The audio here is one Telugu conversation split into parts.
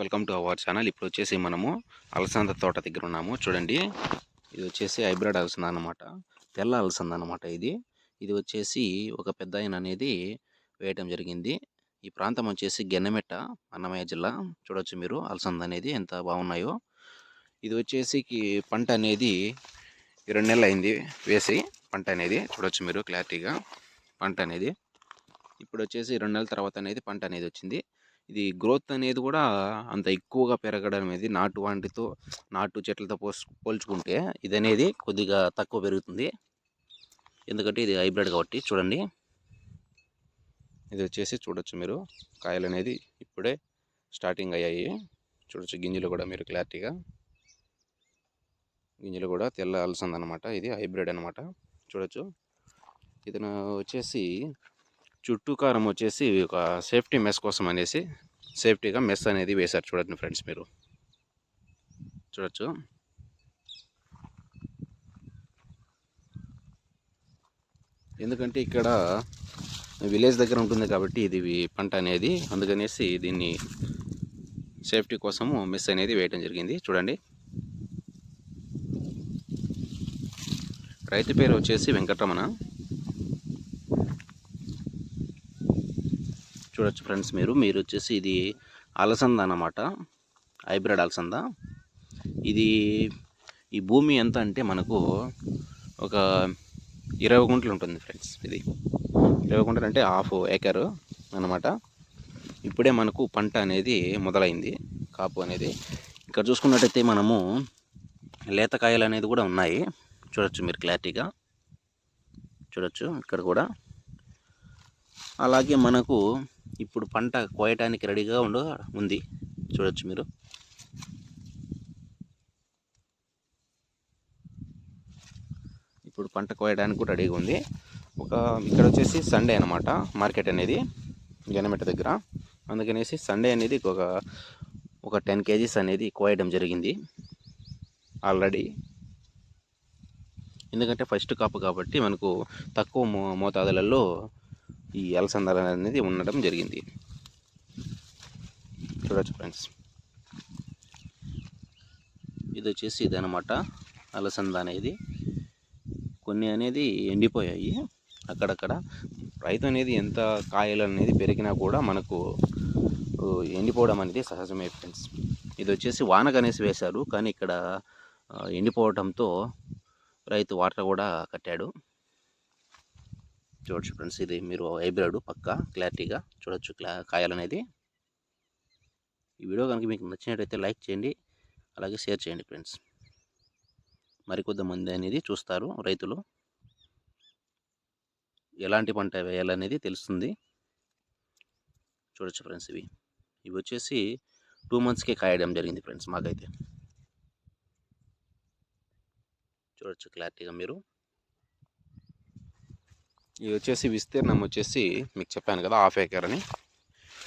Welcome to our channel. ఇప్పుడు వచ్చేసి మనము అలసంద తోట దగ్గర ఉన్నాము. చూడండి ఇది వచ్చేసి హైబ్రిడ్ అలసంద అనమాట తెల్ల అలసంద అనమాట ఇది. ఇది వచ్చేసి ఒక పెద్ద ఆయన అనేది వేయటం జరిగింది. ఈ ప్రాంతం వచ్చేసి గెన్నమెట్ట అన్నమయ్య జిల్లా. చూడొచ్చు మీరు అలసంద అనేది ఎంత బాగున్నాయో. ఇది వచ్చేసి పంట అనేది రెండు నెలలు అయింది వేసి పంట అనేది. చూడొచ్చు మీరు క్లారిటీగా పంట అనేది. ఇప్పుడు వచ్చేసి రెండు నెలల తర్వాత అనేది పంట అనేది వచ్చింది. ఇది గ్రోత్ అనేది కూడా అంత ఎక్కువగా పెరగడం అనేది నాటు వాటితో నాటు చెట్లతో పోస్ పోల్చుకుంటే ఇది అనేది కొద్దిగా తక్కువ పెరుగుతుంది. ఎందుకంటే ఇది హైబ్రిడ్ కాబట్టి చూడండి. ఇది వచ్చేసి చూడొచ్చు మీరు. కాయలు అనేది ఇప్పుడే స్టార్టింగ్ అయ్యాయి. చూడొచ్చు గింజలు కూడా మీరు క్లారిటీగా. గింజలు కూడా తెల్ల అలసందనమాట. ఇది హైబ్రిడ్ అనమాట. చూడొచ్చు. ఇతను వచ్చేసి చుట్టూ కారం వచ్చేసి ఒక సేఫ్టీ మెస్ కోసం అనేసి సేఫ్టీగా మెస్ అనేది వేశారు చూడండి ఫ్రెండ్స్ మీరు. చూడొచ్చు. ఎందుకంటే ఇక్కడ విలేజ్ దగ్గర ఉంటుంది కాబట్టి ఇది పంట అనేది. అందుకనేసి దీన్ని సేఫ్టీ కోసము మెస్ అనేది వేయటం జరిగింది. చూడండి. రైతు పేరు వచ్చేసి వెంకటరమణ. చూడొచ్చు ఫ్రెండ్స్ మీరు. మీరు వచ్చేసి ఇది అలసంద అన్నమాట. హైబ్రిడ్ అలసంద. ఇది ఈ భూమి ఎంత అంటే మనకు ఒక ఇరవై గుంటలు ఉంటుంది ఫ్రెండ్స్ ఇది. ఇరవై గుంటలు అంటే హాఫ్ ఏకర్ అన్నమాట. ఇప్పుడే మనకు పంట అనేది మొదలైంది కాపు అనేది. ఇక్కడ చూసుకున్నట్టయితే మనము లేతకాయలు అనేది కూడా ఉన్నాయి. చూడొచ్చు మీరు క్లారిటీగా. చూడొచ్చు ఇక్కడ కూడా. అలాగే మనకు ఇప్పుడు పంట కోయటానికి రెడీగా ఉండ ఉంది. చూడొచ్చు మీరు. ఇప్పుడు పంట కోయడానికి కూడా రెడీగా ఉంది. ఒక ఇక్కడ వచ్చేసి సండే అనమాట మార్కెట్ అనేది గనమెట్ట దగ్గర. అందుకనేసి సండే అనేది ఒక ఒక టెన్ కేజీస్ అనేది కోయడం జరిగింది. ఆల్రెడీ. ఎందుకంటే ఫస్ట్ కాపు కాబట్టి మనకు తక్కువ మో మోతాదులలో ఈ అలసందలు అనేది ఉండడం జరిగింది. చూడొచ్చు ఫ్రెండ్స్. ఇది వచ్చేసి ఇదనమాట అలసంద అనేది. కొన్ని అనేది ఎండిపోయాయి. అక్కడక్కడ రైతు అనేది ఎంత కాయలు అనేది పెరిగినా కూడా మనకు ఎండిపోవడం అనేది సహజమే ఫ్రెండ్స్. ఇది వచ్చేసి వాన కనేసి వేశారు. కానీ ఇక్కడ ఎండిపోవడంతో రైతు వాటర్ కూడా కట్టాడు. చూడొచ్చు ఫ్రెండ్స్ ఇది మీరు హైబ్రిడ్ పక్క క్లారిటీగా చూడొచ్చు క్లా కాయలు అనేది ఈ వీడియో కనుక మీకు నచ్చినట్టయితే లైక్ చేయండి అలాగే షేర్ చేయండి ఫ్రెండ్స్. మరికొద్ది మంది అనేది చూస్తారు రైతులు. ఎలాంటి పంట వేయాలనేది తెలుస్తుంది. చూడొచ్చు ఫ్రెండ్స్ ఇవి. ఇవి వచ్చేసి టూ మంత్స్కే కాయడం జరిగింది ఫ్రెండ్స్ మాకైతే. చూడొచ్చు క్లారిటీగా మీరు. ఇది వచ్చేసి విస్తీర్ణం వచ్చేసి మీకు చెప్పాను కదా హాఫ్ ఏకర్ అని.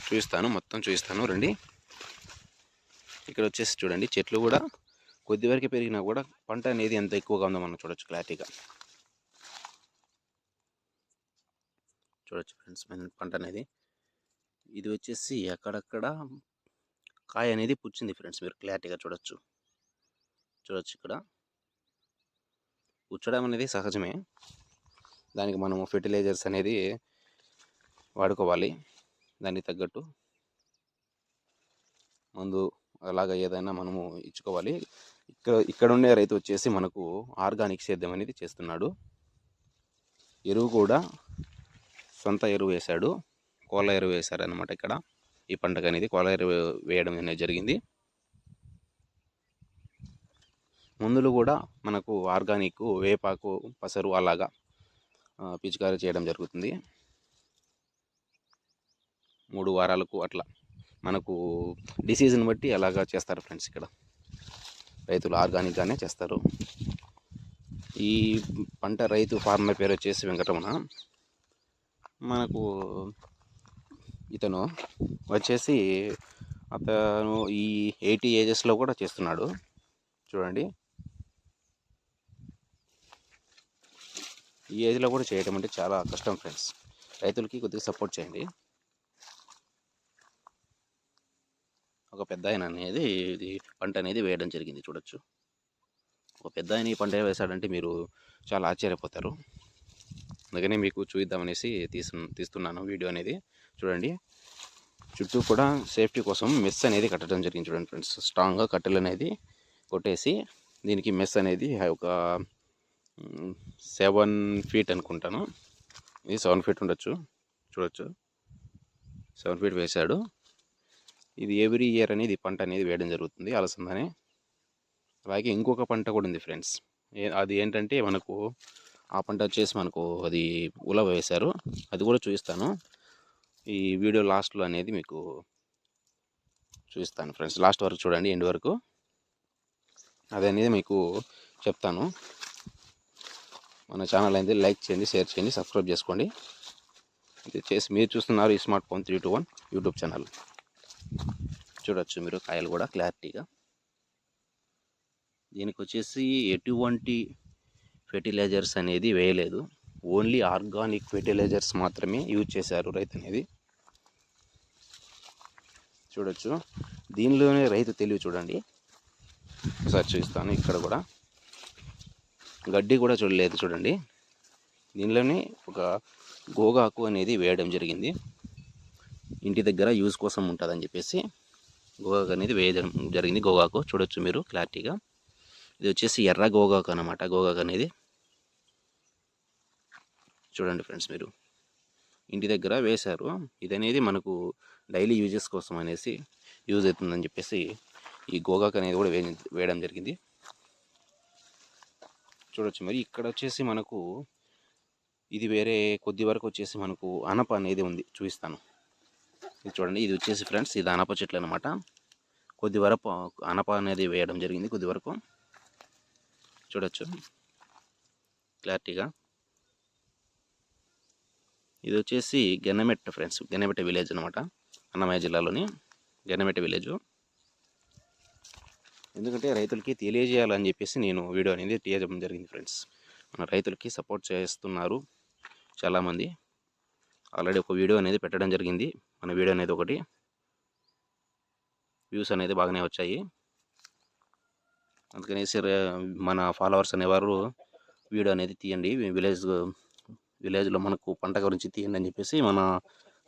చూపిస్తాను మొత్తం చూపిస్తాను రండి. ఇక్కడ వచ్చేసి చూడండి చెట్లు కూడా కొద్ది వరకు పెరిగినా కూడా పంట అనేది ఎంత ఎక్కువగా ఉందో మనం చూడొచ్చు క్లారిటీగా. చూడొచ్చు ఫ్రెండ్స్ పంట అనేది. ఇది వచ్చేసి అక్కడక్కడ కాయ అనేది పుచ్చింది ఫ్రెండ్స్ మీరు క్లారిటీగా చూడొచ్చు. చూడొచ్చు ఇక్కడ. పుచ్చడం అనేది సహజమే. దానికి మనము ఫెర్టిలైజర్స్ అనేది వాడుకోవాలి. దానికి తగ్గట్టు. మందు అలాగ ఏదైనా మనము ఇచ్చుకోవాలి. ఇక్కడ ఇక్కడ ఉండే రైతు వచ్చేసి మనకు ఆర్గానిక్ సేద్యం అనేది చేస్తున్నాడు. ఎరువు కూడా సొంత ఎరువు వేశాడు. కోళ్ళ ఎరువు వేశారు అనమాట ఇక్కడ. ఈ పంటకు అనేది కోళ్ళ ఎరువు వేయడం అనేది జరిగింది. మందులు కూడా మనకు ఆర్గానిక్ వేపాకు పసరు అలాగా పిచికారీ చేయడం జరుగుతుంది. మూడు వారాలకు అట్లా మనకు డిసీజన్ బట్టి అలాగా చేస్తారు ఫ్రెండ్స్ ఇక్కడ. రైతులు ఆర్గానిక్గానే చేస్తారు. ఈ పంట రైతు ఫార్మర్ పేరు వచ్చేసి వెంకటరమణ. మనకు ఇతను వచ్చేసి అతను ఈ ఎయిటీ ఏజెస్లో కూడా చేస్తున్నాడు. చూడండి. ఈ ఏజ్లో కూడా చేయడం అంటే చాలా కష్టం ఫ్రెండ్స్. రైతులకి కొద్దిగా సపోర్ట్ చేయండి. ఒక పెద్ద ఆయన అనేది ఇది పంట అనేది వేయడం జరిగింది చూడొచ్చు. ఒక పెద్ద ఆయన ఈ పంట వేశాడంటే మీరు చాలా ఆశ్చర్యపోతారు. అందుకనే మీకు చూద్దామనేసి తీసు తీస్తున్నాను వీడియో అనేది. చూడండి. చుట్టూ కూడా సేఫ్టీ కోసం మెస్ అనేది కట్టడం జరిగింది చూడండి ఫ్రెండ్స్. స్ట్రాంగ్గా కట్టెలు అనేది కొట్టేసి దీనికి మెస్ అనేది ఒక సెవెన్ ఫీట్ అనుకుంటాను. ఇది సెవెన్ ఫీట్ ఉండొచ్చు. చూడొచ్చు. సెవెన్ ఫీట్ వేశాడు. ఇది ఎవ్రీ ఇయర్ అనేది పంట అనేది వేయడం జరుగుతుంది అలసందని. అలాగే ఇంకొక పంట కూడా ఉంది ఫ్రెండ్స్. అది ఏంటంటే మనకు ఆ పంట వచ్చేసి మనకు అది ఉలవ వేశారు. అది కూడా చూపిస్తాను. ఈ వీడియో లాస్ట్లో అనేది మీకు చూపిస్తాను ఫ్రెండ్స్. లాస్ట్ వరకు చూడండి ఎండ్ వరకు. అది అనేది మీకు చెప్తాను. మన ఛానల్ అయింది లైక్ చేయండి షేర్ చేయండి సబ్స్క్రైబ్ చేసుకోండి. ఇది చేసి మీరు చూస్తున్నారు ఈ smart phone three two one YouTube channel. చూడొచ్చు మీరు కాయలు కూడా క్లారిటీగా. దీనికి వచ్చేసి ఎటువంటి ఫెర్టిలైజర్స్ అనేది వేయలేదు. ఓన్లీ ఆర్గానిక్ ఫెర్టిలైజర్స్ మాత్రమే యూజ్ చేశారు రైతు అనేది. చూడొచ్చు. దీనిలోనే రైతు తెలివి చూడండి. ఒకసారి చూస్తాను ఇక్కడ కూడా. గడ్డి కూడా చూడలేదు చూడండి. దీనిలోనే ఒక గోగాకు అనేది వేయడం జరిగింది. ఇంటి దగ్గర యూజ్ కోసం ఉంటుందని చెప్పేసి గోగాకు అనేది వేయడం జరిగింది. గోగాకు చూడొచ్చు మీరు క్లారిటీగా. ఇది వచ్చేసి ఎర్ర గోగాకు అనమాట గోగాకు అనేది. చూడండి ఫ్రెండ్స్ మీరు. ఇంటి దగ్గర వేశారు. ఇది అనేది మనకు డైలీ యూజెస్ కోసం అనేసి యూజ్ అవుతుందని చెప్పేసి ఈ గోగాకు అనేది కూడా వేయడం జరిగింది. చూడొచ్చు. మరి ఇక్కడ వచ్చేసి మనకు ఇది వేరే కొద్ది వరకు వచ్చేసి మనకు అనప అనేది ఉంది. చూపిస్తాను. ఇది చూడండి. ఇది వచ్చేసి ఫ్రెండ్స్ ఇది అనప చెట్లు అనమాట కొద్ది వరకు అనప అనేది వేయడం జరిగింది కొద్ది వరకు. చూడొచ్చు. క్లారిటీగా. ఇది వచ్చేసి గెన్నమెట్ట ఫ్రెండ్స్. గెన్నమెట్ట విలేజ్ అనమాట అన్నమయ్య జిల్లాలోని గెన్నమెట్ట విలేజ్. ఎందుకంటే రైతులకి తెలియజేయాలని చెప్పేసి నేను వీడియో అనేది తీయడం జరిగింది ఫ్రెండ్స్. మన రైతులకి సపోర్ట్ చేస్తున్నారు చాలామంది. ఆల్రెడీ ఒక వీడియో అనేది పెట్టడం జరిగింది. మన వీడియో అనేది ఒకటి. వ్యూస్ అనేది బాగానే వచ్చాయి. అందుకనేసి మన ఫాలోవర్స్ అనేవారు వీడియో అనేది తీయండి. విలేజ్ విలేజ్లో మనకు పంట గురించి తీయండి అని చెప్పేసి మన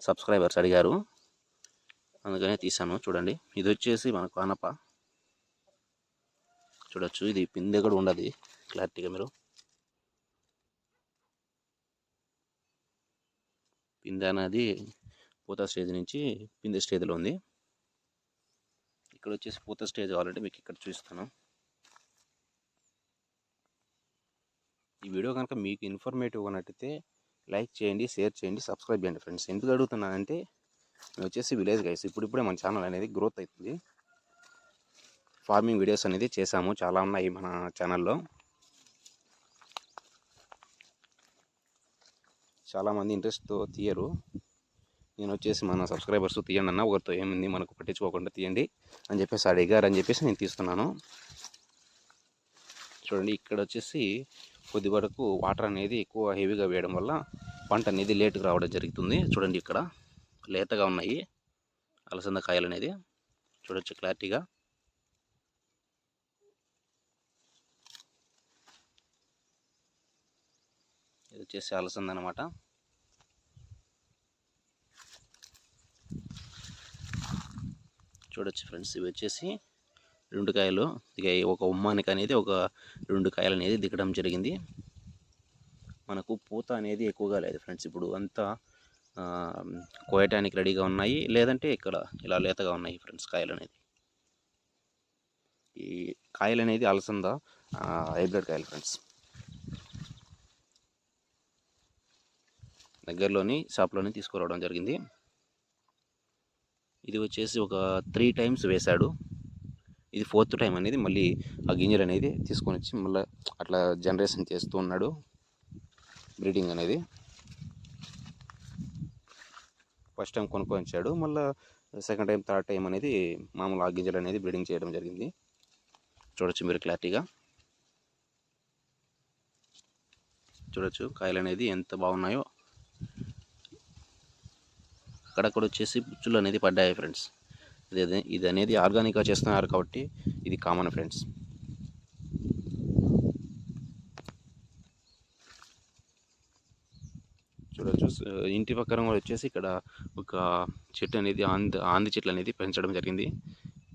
సబ్స్క్రైబర్స్ అడిగారు. అందుకనే తీసాను చూడండి. ఇది వచ్చేసి మనకు అనప చూడొచ్చు. ఇది పిందె కూడా ఉండదు. క్లారిటీగా మీరు పిందె అనేది పూత స్టేజ్ నుంచి పిందె స్టేజ్లో ఉంది. ఇక్కడ వచ్చేసి పూత స్టేజ్ కావాలంటే మీకు ఇక్కడ చూపిస్తాను. ఈ వీడియో కనుక మీకు ఇన్ఫర్మేటివ్ ఉన్నట్టయితే లైక్ చేయండి షేర్ చేయండి సబ్స్క్రైబ్ చేయండి ఫ్రెండ్స్ ఎందుకు అడుగుతున్నానంటే మేము వచ్చేసి విలేజ్ గైస్ ఇప్పుడిప్పుడే మన ఛానల్ అనేది గ్రోత్ అవుతుంది. ఫార్మింగ్ వీడియోస్ అనేది చేశాము చాలా ఉన్నాయి మన ఛానల్లో. చాలామంది ఇంట్రెస్ట్తో తీయరు. నేను వచ్చేసి మన సబ్స్క్రైబర్స్ తీయండి అన్న ఒకరితో ఏముంది మనకు పట్టించుకోకుండా తీయండి అని చెప్పేసి అడిగారు అని చెప్పేసి నేను తీస్తున్నాను. చూడండి ఇక్కడ వచ్చేసి కొద్ది వరకు వాటర్ అనేది ఎక్కువ హెవీగా వేయడం వల్ల పంట అనేది లేటుగా రావడం జరుగుతుంది. చూడండి ఇక్కడ లేతగా ఉన్నాయి. అలసంద కాయలు అనేది. చూడొచ్చు క్లారిటీగా. వచ్చేసి అలసంద అనమాట చూడొచ్చు ఫ్రెండ్స్ ఇవి వచ్చేసి రెండు కాయలు. దిగాయి ఒక ఉమ్మానికి అనేది ఒక రెండు కాయలు అనేది దిగడం జరిగింది. మనకు పూత అనేది ఎక్కువగా లేదు ఫ్రెండ్స్. ఇప్పుడు అంతా కోయటానికి రెడీగా ఉన్నాయి. లేదంటే ఇక్కడ ఇలా లేతగా ఉన్నాయి ఫ్రెండ్స్ కాయలు అనేది. ఈ కాయలు అనేది అలసంద హైబ్రిడ్ కాయలు ఫ్రెండ్స్. దగ్గరలోని షాప్లోని తీసుకురావడం జరిగింది. ఇది వచ్చేసి ఒక త్రీ టైమ్స్ వేశాడు. ఇది ఫోర్త్ టైం అనేది మళ్ళీ ఆ గింజలు అనేది తీసుకొని వచ్చి మళ్ళీ అట్లా జనరేషన్ చేస్తూ ఉన్నాడు. బ్రీడింగ్ అనేది. ఫస్ట్ టైం కొనుక్కొని వచ్చాడు. మళ్ళీ సెకండ్ టైం థర్డ్ టైం అనేది మామూలు ఆ గింజలు అనేది బ్రీడింగ్ చేయడం జరిగింది. చూడొచ్చు మీరు క్లారిటీగా. చూడొచ్చు కాయలు అనేది ఎంత బాగున్నాయో. అక్కడక్కడ వచ్చేసి పుచ్చులు అనేది పడ్డాయి ఫ్రెండ్స్. ఇది అదే- ఇది అనేది ఆర్గానిక్గా చేస్తున్నారు కాబట్టి ఇది కామన్ ఫ్రెండ్స్. చూడొచ్చు ఇంటి పక్కన కూడా వచ్చేసి ఇక్కడ ఒక చెట్టు అనేది ఆంది ఆంది చెట్లు అనేది పెంచడం జరిగింది.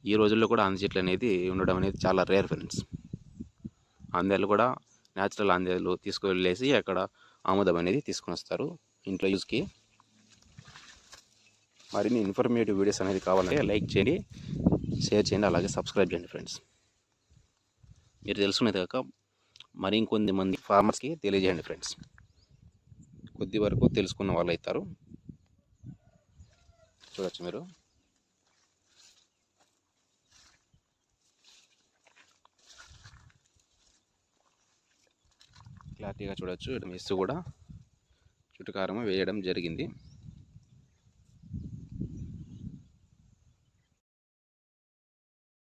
ఈ రోజుల్లో కూడా ఆంది చెట్లు అనేది ఉండడం అనేది చాలా రేర్ ఫ్రెండ్స్. ఆందేలు కూడా న్యాచురల్ ఆందేలు తీసుకువెళ్ళేసి అక్కడ ఆముదం అనేది తీసుకొని వస్తారు ఇంట్లో యూజ్కి. మరిన్ని ఇన్ఫర్మేటివ్ వీడియోస్ అనేది కావాలంటే లైక్ చేయండి షేర్ చేయండి అలాగే సబ్స్క్రైబ్ చేయండి ఫ్రెండ్స్ మీరు తెలుసుకునేది కాక మరి ఇంకొంది మంది ఫార్మర్స్కి తెలియజేయండి ఫ్రెండ్స్ కొద్ది వరకు తెలుసుకున్న వాళ్ళు అవుతారు. చూడొచ్చు మీరు. క్లారిటీగా చూడొచ్చు. ఇక్కడ మెస్సు కూడా చుట్టుకారము వేయడం జరిగింది.